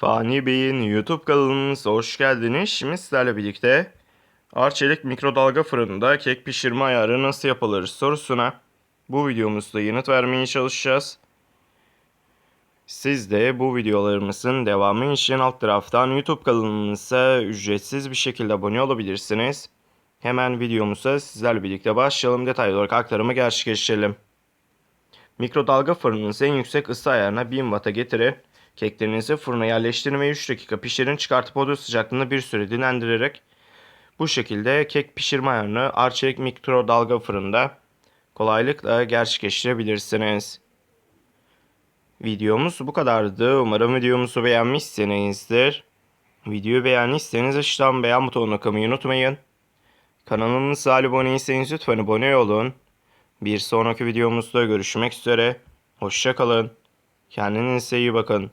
Fani Bey'in YouTube kanalımıza hoş geldiniz. Şimdi sizlerle birlikte Arçelik mikrodalga fırında kek pişirme ayarı nasıl yapılır sorusuna bu videomuzda yanıt vermeye çalışacağız. Siz de bu videolarımızın devamı için alt taraftan YouTube kanalımıza ücretsiz bir şekilde abone olabilirsiniz. Hemen videomuza sizlerle birlikte başlayalım. Detaylı olarak aktarımı gerçekleştirelim. Mikrodalga fırınınızı en yüksek ısı ayarına 1000 Watt'a getirin. Keklerinizi fırına yerleştirin ve 3 dakika pişirin. Çıkartıp oda sıcaklığında bir süre dinlendirerek bu şekilde kek pişirme ayarını Arçelik mikrodalga fırında kolaylıkla gerçekleştirebilirsiniz. Videomuz bu kadardı. Umarım videomuzu beğenmişsinizdir. Videoyu beğendiyseniz aşağıdan beğen butonuna kılmayı unutmayın. Kanalımıza abone değilseniz lütfen abone olun. Bir sonraki videomuzda görüşmek üzere. Hoşçakalın. Kendinize iyi bakın.